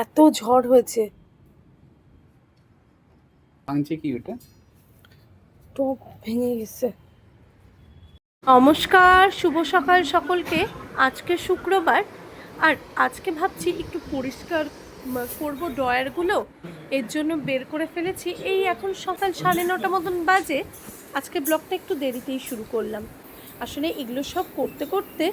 এত ঝড় হয়েছে। ভাঙছে কি ওটা? টপ ভেঙে গেছে। নমস্কার শুভ সকাল সকলকে। আজকে শুক্রবার। আর আজকে ভাবছি একটু পরিষ্কার করব ড্রয়ারগুলো। এর জন্য বের করে ফেলেছি। এই এখন সকাল সাড়ে নটা মতন বাজে। আজকে ব্লগটা একটু দেরিতেই শুরু করলাম। আসলে এগুলো সব করতে করতে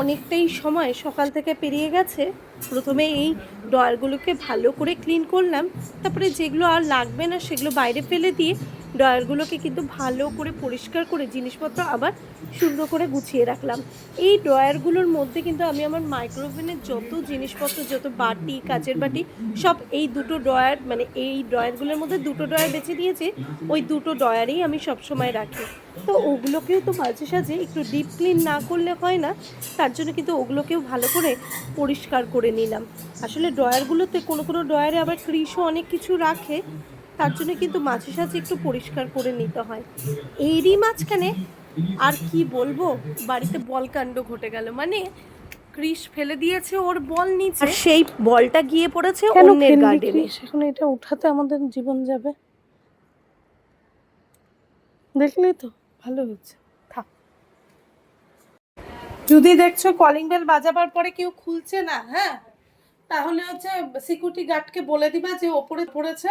অনেকটাই সময় সকাল থেকে পেরিয়ে গেছে। প্রথমে এই ডয়ারগুলোকে ভালো করে ক্লিন করলাম। তারপরে যেগুলো আর লাগবে না সেগুলো বাইরে ফেলে দিয়ে ড্রয়ারগুলোকে কিন্তু ভালো করে পরিষ্কার করে জিনিসপত্র আবার সুন্দর করে গুছিয়ে রাখলাম। এই ড্রয়ারগুলোর মধ্যে কিন্তু আমি আমার মাইক্রোওভেনের যত জিনিসপত্র, যত বাটি, কাচের বাটি, সব এই দুটো ড্রয়ার মানে এই ড্রয়ারগুলোর মধ্যে দুটো ড্রয়ার বেছে দিয়েছি ওই দুটো ড্রয়ারেই আমি সবসময় রাখি। তো ওগুলোকেও তো মাঝে সাঝে একটু ডিপ ক্লিন না করলে হয় না, তার জন্য কিন্তু ওগুলোকেও ভালো করে পরিষ্কার করে নিলাম। আসলে ড্রয়ারগুলোতে কোনো কোনো ড্রয়ারে আবার ক্রিসও অনেক কিছু রাখে তার জন্য কিন্তু মাঝে সাঝে একটু পরিষ্কার করে নিতে হয়। এরই মাঝখানে আর কি বলব? বাড়িতে বলকাণ্ড ঘটে গেল। মানে ক্রিস ফেলে দিয়েছে ওর বল নিচে। আর সেই বলটা গিয়ে পড়েছে অন্যের গার্ডেনে এখন এটা উঠাতে আমাদের জীবন যাবে। দেখলেই তো? ভালো হচ্ছে। থাক। যদি দেখছ কলিং বেল বাজাবার পরে কেউ খুলছে না হ্যাঁ? তাহলে হচ্ছে সিকিউরিটি গার্ডকে বলে দিবা যে ওপরে পড়েছে।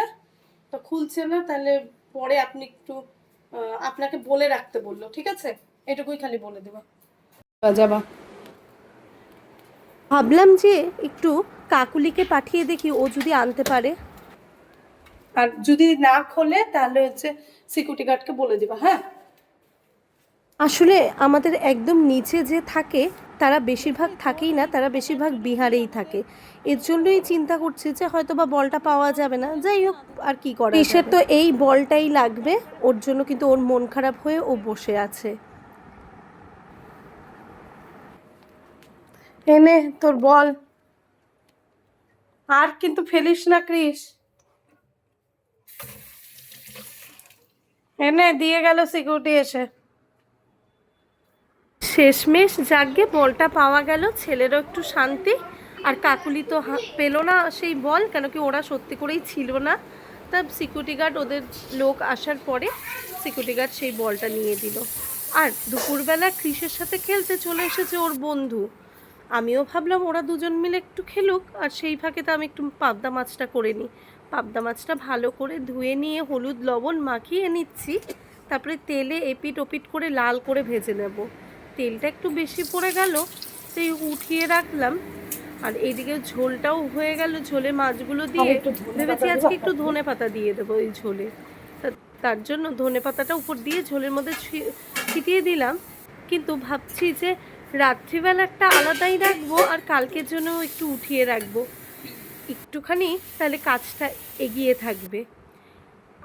তো খুলছে না তাহলে পরে আপনি একটু আপনাকে বলে রাখতে বলল ঠিক আছে? এটুকুই খালি বলে দেবা। যাবা ভাবলাম যে একটু কাকুলিকে পাঠিয়ে দেখি ও যদি আনতে পারে। আর যদি না খোলে তাহলে হচ্ছে সিকিউরিটি গার্ডকে বলে দিবা হ্যাঁ? আসলে আমাদের একদম নিচে যে থাকে তারা বেশিরভাগ থাকেই না তারা বেশিরভাগ বিহারেই থাকে। এর জন্যই চিন্তা করছি যে হয়তো বা বলটা পাওয়া যাবে না। যাই হোক আর কি করা কিসের তো এই বলটাই লাগবে ওর জন্য কিন্তু ওর মন খারাপ হয়ে ও বসে আছে। এনে তোর বল। আর কিন্তু ফেলিস না ক্রিস। এনে দিয়ে গেল সিকিউরিটি এসে। শেষমেশ যাগে বলটা পাওয়া গেল, ছেলেরও একটু শান্তি। আর কাকুলি তো পেল না সেই বল, কেন কি ওরা সত্যি করেই ছিল না। তা সিকিউরিটি গার্ড ওদের লোক আসার পরে সিকিউরিটি গার্ড সেই বলটা নিয়ে দিল। আর দুপুরবেলা ক্রিসের সাথে খেলতে চলে এসেছে ওর বন্ধু। আমিও ভাবলাম ওরা দুজন মিলে একটু খেলুক, আর সেই ফাঁকে তো আমি একটু পাবদা মাছটা করে নিই। পাবদা মাছটা ভালো করে ধুয়ে নিয়ে হলুদ লবণ মাখিয়ে নিচ্ছি, তারপরে তেলে এপিট ওপিট করে লাল করে ভেজে নেব। তেলটা একটু বেশি পড়ে গেল সেই উঠিয়ে রাখলাম। আর এইদিকে ঝোলটাও হয়ে গেল ঝোলে মাছগুলো দিয়ে ভেবেছি আজকে একটু ধনে পাতা দিয়ে দেবো ওই ঝোলে। তার জন্য ধনে পাতাটা উপর দিয়ে ঝোলের মধ্যে ছিটিয়ে দিলাম। কিন্তু ভাবছি যে রাত্রিবেলাটা আলাদাই রাখব আর কালকের জন্য একটু উঠিয়ে রাখব। একটুখানি তাহলে কাজটা এগিয়ে থাকবে।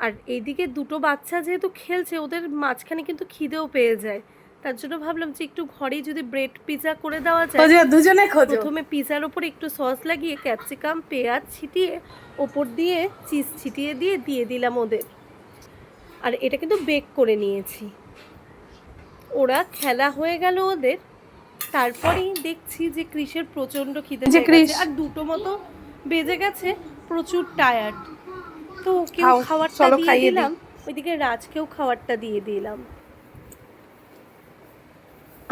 আর এইদিকে দুটো বাচ্চা যেহেতু খেলছে ওদের মাঝখানে কিন্তু খিদেও পেয়ে যায়। তার জন্য ভাবলাম যে একটু ঘরেই যদি ব্রেড পিৎজা করে দেওয়া যায় দুজনে খোঁজো। প্রথমে পিৎজার ওপর একটু সস লাগিয়ে ক্যাপসিকাম পেঁয়াজ ছিটিয়ে ওপর দিয়ে চিজ ছিটিয়ে দিয়ে দিয়ে দিলাম ওদের। আর এটা কিন্তু বেক করে নিয়েছি। ওরা খেলা হয়ে গেল ওদের। তারপরেই দেখছি যে ক্রিসের প্রচণ্ড খিদে আর দুটো মতো বেজে গেছে প্রচুর টায়ার্ড তো খাও, খাবারটা দিয়ে দিলাম ওইদিকে রাজকেও খাবারটা দিয়ে দিলাম।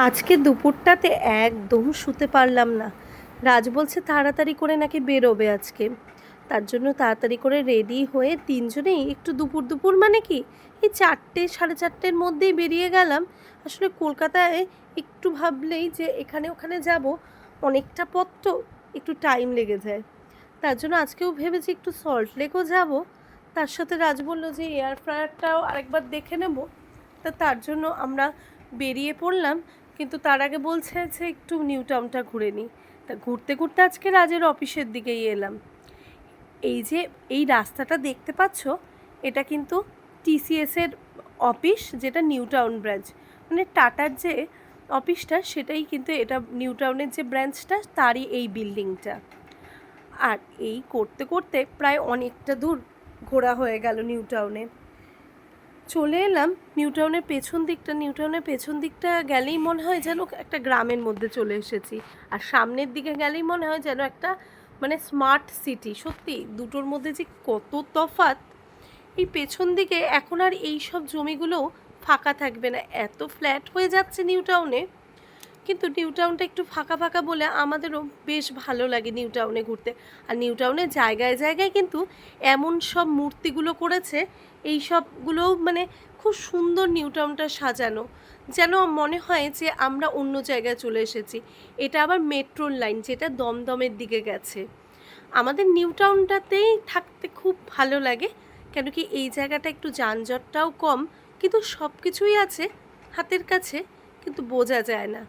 আজকে দুপুরটাতে একদম শুতে পারলাম না। রাজ বলছে তাড়াতাড়ি করে নাকি বেরোবে আজকে। তার জন্য তাড়াতাড়ি করে রেডি হয়ে তিনজনেই একটু দুপুর দুপুর মানে কি? এই চারটে, সাড়ে চারটের মধ্যেই বেরিয়ে গেলাম। আসলে কলকাতায় একটু ভাবলেই যে এখানে ওখানে যাব, অনেকটা পথ তো একটু টাইম লেগে যায়। তার জন্য আজকেও ভেবেছি একটু সল্ট লেকও যাব। তার সাথে রাজ বলল যে এয়ার ফ্রায়ারটাও আরেকবার দেখে নেব। তা তার জন্য আমরা বেরিয়ে পড়লাম। কিন্তু তার আগে বলছে যে একটু নিউ টাউনটা ঘুরে নিই তা ঘুরতে ঘুরতে আজকে রাজের অফিসের দিকেই এলাম। এই যে এই রাস্তাটা দেখতে পাচ্ছ, এটা কিন্তু টিসিএসের অফিস, যেটা নিউ টাউন ব্রাঞ্চ। মানে টাটার যে অফিসটা, সেটাই কিন্তু এটা নিউ টাউনের যে ব্রাঞ্চটা, তারই এই বিল্ডিংটা। আর এই করতে করতে প্রায় অনেকটা দূর ঘোরা হয়ে গেল নিউ টাউনে। চলে এলাম নিউটাউনের পেছন দিকটা। নিউটাউনের পেছন দিকটা গেলেই মনে হয় যেন একটা গ্রামের মধ্যে চলে এসেছি। আর সামনের দিকে গেলেই মনে হয় যেন একটা মানে স্মার্ট সিটি। সত্যি, দুটোর মধ্যে যে কত তফাৎ। এই পেছন দিকে এখন আর এই সব জমিগুলো ফাঁকা থাকবে না। এত ফ্ল্যাট হয়ে যাচ্ছে নিউ টাউনে কিন্তু নিউ টাউনটা একটু ফাঁকা ফাঁকা বলে আমাদেরও বেশ ভালো লাগে নিউ টাউনে ঘুরতে। আর নিউ টাউনে জায়গায় জায়গায় কিন্তু এমন সব মূর্তিগুলো করেছে, এই সবগুলোও মানে খুব সুন্দর নিউ টাউনটা সাজানো। যেন মনে হয় যে আমরা অন্য জায়গায় চলে এসেছি। এটা আবার মেট্রোর লাইন যেটা দমদমের দিকে গেছে। আমাদের নিউ টাউনটাতেই থাকতে খুব ভালো লাগে, কেন কি এই জায়গাটা একটু যানজটটাও কম, কিন্তু সব কিছুই আছে হাতের কাছে, কিন্তু বোঝা যায় না।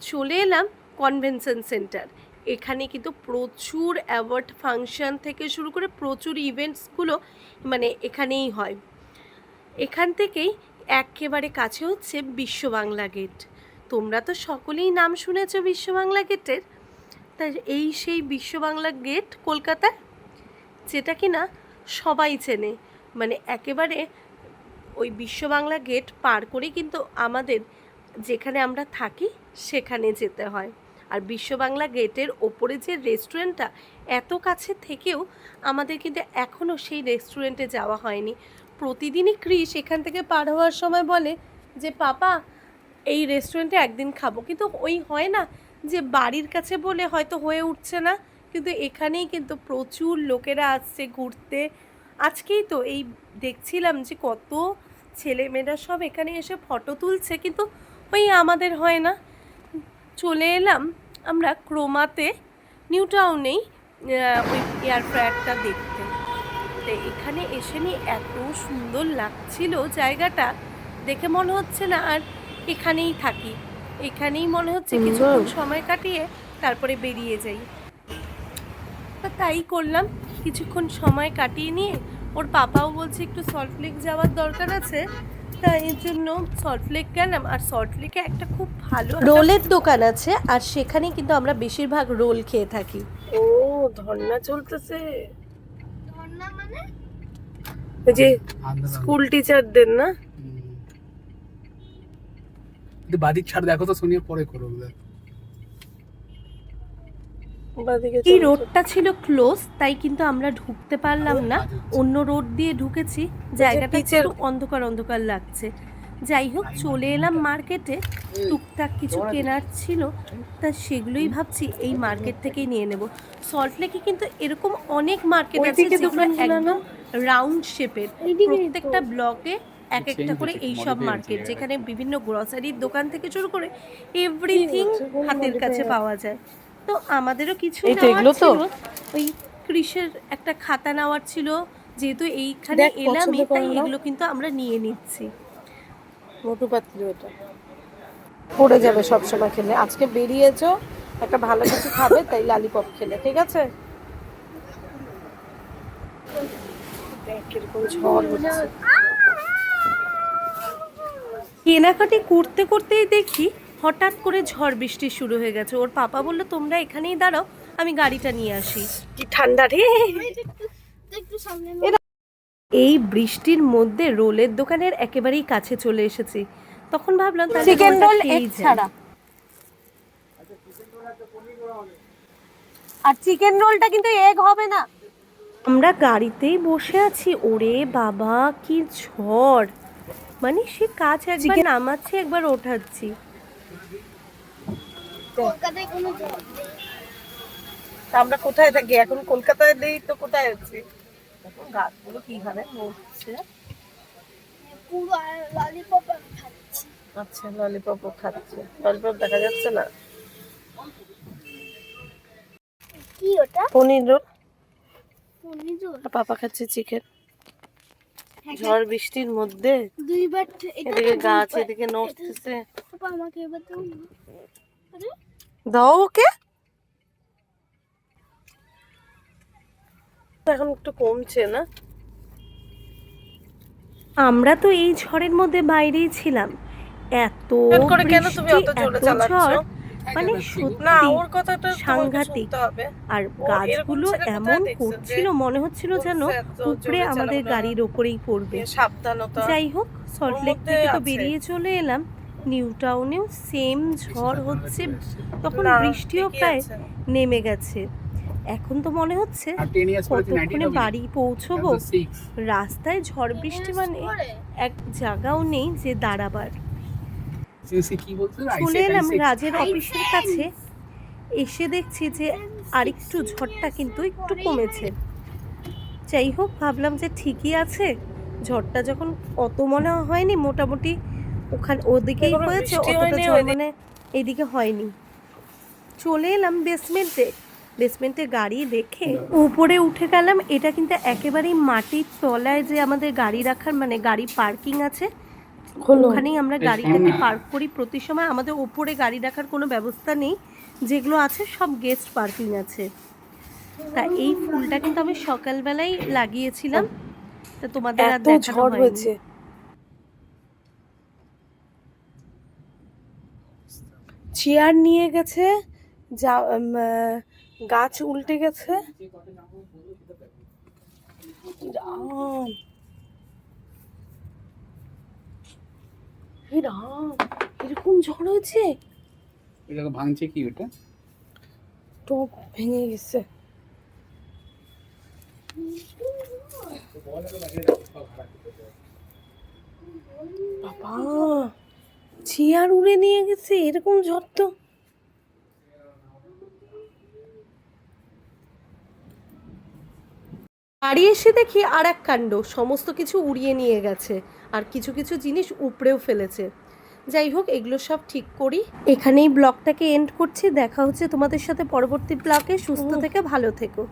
চলে এলাম কনভেনশন সেন্টার এখানে কিন্তু প্রচুর অ্যাওয়ার্ড ফাংশন থেকে শুরু করে প্রচুর ইভেন্টসগুলো মানে এখানেই হয়। এখান থেকেই একেবারে কাছে হচ্ছে বিশ্ব বাংলা গেট তোমরা তো সকলেই নাম শুনেছ বিশ্ব বাংলা গেটের তাই এই সেই বিশ্ব বাংলা গেট কলকাতার? যেটা কি না সবাই চেনে। মানে একেবারে ওই বিশ্ব বাংলা গেট পার করে কিন্তু আমাদের যেখানে আমরা থাকি, সেখানে যেতে হয়। আর বিশ্ব বাংলা গেটের ওপরে যে রেস্টুরেন্টটা এত কাছে থেকেও আমাদের কিন্তু এখনও সেই রেস্টুরেন্টে যাওয়া হয়নি। প্রতিদিনই ক্রিস এখান থেকে পার হওয়ার সময় বলে যে, পাপা, এই রেস্টুরেন্টে একদিন খাব। কিন্তু ওই হয় না যে, বাড়ির কাছে বলে হয়তো হয়ে উঠছে না। কিন্তু এখানেই কিন্তু প্রচুর লোকেরা আসছে ঘুরতে। আজকেই তো এই দেখছিলাম যে, কত ছেলেমেয়েরা সব এখানে এসে ফটো তুলছে। কিন্তু ওই আমাদের হয় না। চলে এলাম আমরা ক্রোমাতে। নিউ টাউনেই ওই এয়ার ফ্রায়ারটা দেখতে। তো এখানে এসে নি এত সুন্দর লাগছিল জায়গাটা। দেখে মনে হচ্ছে না আর এখানেই থাকি। এখানেই মনে হচ্ছে কিছুক্ষণ সময় কাটিয়ে তারপরে বেরিয়ে যাই। তা তাই করলাম। কিছুক্ষণ সময় কাটিয়ে নিয়ে ওর পাপাও বলছে একটু সল্ট লেক যাওয়ার দরকার আছে। তাই এর জন্য সল্ট লেক গেলাম আর সল্ট লেকে একটা খুব ভালো রোলের দোকান আছে আর সেখানে কিন্তু আমরা বেশিরভাগ রোল খেয়ে থাকি। ও ধর্না চলতেছে। মানে? ওই যে স্কুল টিচারদের না? বাদিক ছাড় দেখো তো শুনিয়ে পরে করো। এই রোডটা ছিল ক্লোজ তাই কিন্তু আমরা ঢুকতে পারলাম না। অন্য রোড দিয়ে ঢুকেছি। জায়গাটা একটু অন্ধকার অন্ধকার লাগছে। যাই হোক চলে এলাম মার্কেটে। টুকটাক কিছু কেনার ছিল তা সেগুলোই ভাবছি এই মার্কেট থেকেই নিয়ে নেব। সল্ট লেকে কিন্তু এরকম অনেক মার্কেট আছে যেগুলো একদম রাউন্ড শেপের প্রত্যেকটা ব্লকে এক একটা করে এই সব মার্কেট যেখানে বিভিন্ন গ্রসারির দোকান থেকে শুরু করে এভরিথিং হাতের কাছে পাওয়া যায়। তো আমাদেরও কিছু এই তো এগুলো তো? ওই কৃষের একটা খাতা নেওয়ার ছিল। যেহেতু এইখানে পছন্দ তাই। এগুলো কিন্তু আমরা নিয়ে নিচ্ছি। মোটু পাতলি ওটা পড়ে যাবে সব সময় খেলে। আজকে বেরিয়েছো একটা ভালো কিছু খাবে তাই লালিপপ খেলে ঠিক আছে? কেনাকাটি করতে করতেই দেখি হঠাৎ করে ঝড় বৃষ্টি শুরু হয়ে গেছে। ওর পাপা বলল তোমরা এখানেই দাঁড়াও আমি গাড়িটা নিয়ে আসি। কি ঠান্ডা রে। এই বৃষ্টির মধ্যে রোলের দোকানের একেবারেই কাছে চলে এসেছি। তখন ভাবলাম চিকেন রোল। ছাড়া। আর চিকেন রোলটা কিন্তু এগ হবে না। আমরা গাড়িতেই বসে আছি। ওরে বাবা কি ঝড়। মানে সে কাজ একবার নামাচ্ছি একবার ওঠাচ্ছি। আমরা কোথায় থাকি? এখন কলকাতায় নেই তো কোথায় আছি? এখন গাছগুলো কি হারে মরছে? পুরো ললিপপ খাচ্ছি। আচ্ছা ললিপপও খাচ্ছে। ললিপপ দেখা যাচ্ছে না? কি ওটা? পনির রোল। পনির রোল? পাপা খাচ্ছে চিকেন। ঝড় বৃষ্টির মধ্যে দুইবার এদিকে গাছ এদিকে নড়তেছে। আমাকে এবার দাও আরে? দাও ওকে। এখন একটু কমছে না? আমরা তো এই ঝড়ের মধ্যে বাইরেই ছিলাম। এত বৃষ্টি, ঝড় মানে সত্যি সাংঘাতিক। আর গাছগুলো এমন করছিল মনে হচ্ছিল যেন উপরে আমাদের গাড়ির ওপরেই পড়বে। যাই হোক সল্টলেক থেকে তো বেরিয়ে চলে এলাম। নিউ টাউনেও সেম ঝড় হচ্ছে তখন বৃষ্টিও প্রায় নেমে গেছে। এখন তো মনে হচ্ছে কতক্ষণে বাড়ি পৌঁছবো? রাস্তায় ঝড় বৃষ্টি মানে এক জায়গাও নেই যে দাঁড়াবার। চলে এলাম রাজের অফিসের কাছে। এসে দেখছি যে আরেকটু ঝড়টা কিন্তু একটু কমেছে। যাই হোক ভাবলাম যে ঠিকই আছে। ঝড়টা যখন অত মনে হয়নি মোটামুটি ওখানে ওদিকেই হয়েছে অতটা ঝড়। মানে এইদিকে হয়নি। চলে এলাম বেসমেন্টে বেসমেন্টে গাড়ি দেখে উপরে উঠে গেলাম। এটা কিন্তু একেবারেই মাটির তলায় যে আমাদের গাড়ি রাখার মানে গাড়ি পার্কিং আছে ওখানেই আমরা গাড়িটাকে পার্ক করি। প্রতি সময় আমাদের ওপরে গাড়ি রাখার কোনো ব্যবস্থা নেই। যেগুলো আছে সব গেস্ট পার্কিং আছে। তা এই ফুলটা কিন্তু আমি সকালবেলায় লাগিয়েছিলাম। তা তোমাদের আর দেখানো হয়েছে। চেয়ার নিয়ে গেছে যা গাছ উল্টে গেছে। রাম। এরকম ঝড় হয়েছে? এটা ভাঙছে কি ওটা? টপ ভেঙে গেছে। বাবা। চেয়ার উড়ে নিয়ে গেছে এরকম ঝড় তো। বাড়ি এসে দেখি আর এক কাণ্ড সমস্ত কিছু উড়িয়ে নিয়ে গেছে আর কিছু কিছু জিনিস উপড়েও ফেলেছে। যাই হোক এগুলো সব ঠিক করি। এখানেই ব্লগটাকে এন্ড করছি। দেখা হচ্ছে তোমাদের সাথে পরবর্তী ব্লগে। সুস্থ থেকে ভালো থেকো।